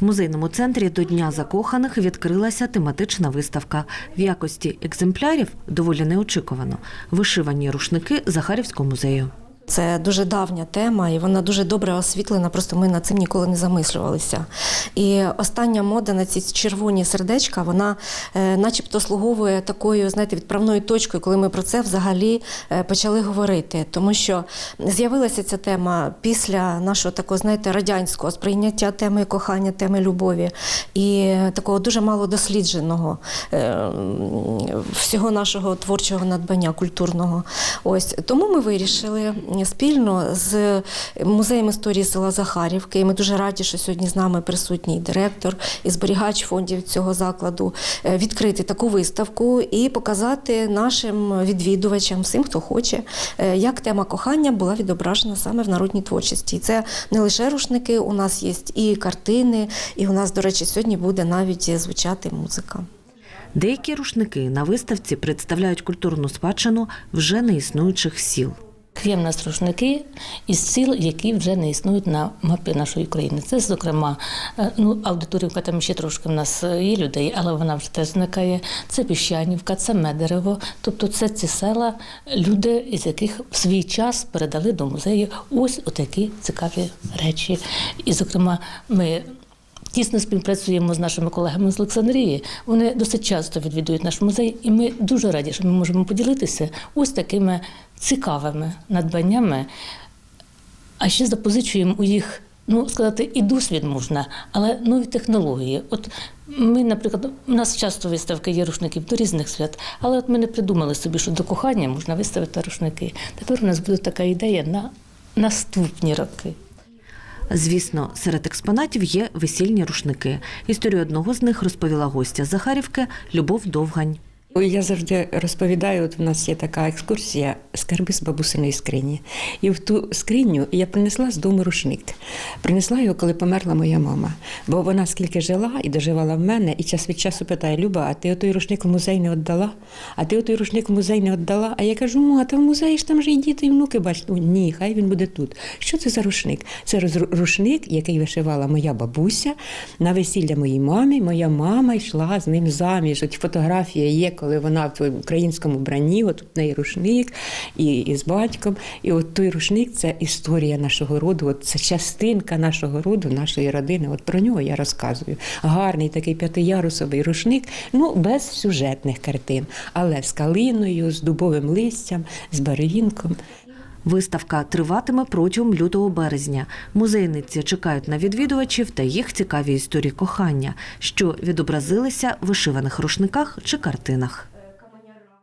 В музейному центрі до Дня закоханих відкрилася тематична виставка. В якості екземплярів доволі неочікувано вишивані рушники Захарівського музею. Це дуже давня тема, і вона дуже добре освітлена. Просто ми над цим ніколи не замислювалися. І остання мода на ці червоні сердечка, вона е, начебто слуговує такою, знаєте, відправною точкою, коли ми про це взагалі е, почали говорити. Тому що з'явилася ця тема після нашого такого, знаєте, радянського сприйняття теми кохання, теми любові і такого дуже мало дослідженого е, всього нашого творчого надбання культурного. Ось тому ми вирішили спільно з музеєм історії села Захарівки. І ми дуже раді, що сьогодні з нами присутній директор і зберігач фондів цього закладу е, відкрити таку виставку і показати нашим відвідувачам, всім, хто хоче, е, як тема кохання була відображена саме в народній творчості. І це не лише рушники, у нас є і картини, і у нас, до речі, сьогодні буде навіть звучати музика. Деякі рушники на виставці представляють культурну спадщину вже неіснуючих сіл. В нас рушники із сіл, які вже не існують на мапі нашої країни. Це, зокрема, е, ну, аудиторівка там ще трошки в нас є людей, але вона вже теж зникає. Це Піщанівка, це Медерево. Тобто це ці села, люди, із яких в свій час передали до музею ось отакі цікаві речі. І, зокрема, ми. Тісно співпрацюємо з нашими колегами з Олександрії. Вони досить часто відвідують наш музей, і ми дуже раді, що ми можемо поділитися ось такими цікавими надбаннями. А ще запозичуємо у їх, ну сказати, і досвід можна, але нові технології. От ми, наприклад, у нас часто виставки є рушників до різних свят, але от ми не придумали собі, що до кохання можна виставити рушники. Тепер у нас буде така ідея на наступні роки. Звісно, серед експонатів є весільні рушники. Історію одного з них розповіла гостя Захарівки Любов Довгань. Я завжди розповідаю, от в нас є така екскурсія скарби з бабусиної скрині. І в ту скриню я принесла з дому рушник. Принесла його, коли померла моя мама. Бо вона скільки жила і доживала в мене, і час від часу питає: Люба, а ти отой рушник в музей не віддала? А ти отой рушник в музей не віддала? А я кажу, ма, та в музеї ж там же і діти, і внуки бачать. Ні, хай він буде тут. Що це за рушник? Це рушник, який вишивала моя бабуся на весілля моїй мамі. Моя мама йшла з ним заміж. От фотографія є, коли вона в українському бранні, от в неї рушник і, і з батьком. І от той рушник це історія нашого роду, от це частинка нашого роду, нашої родини. От про нього я розказую. Гарний такий п'ятиярусовий рушник, ну без сюжетних картин, але з калиною, з дубовим листям, з барвінком. Виставка триватиме протягом лютого березня. Музейниці чекають на відвідувачів та їх цікаві історії кохання, що відобразилися в вишиваних рушниках чи картинах.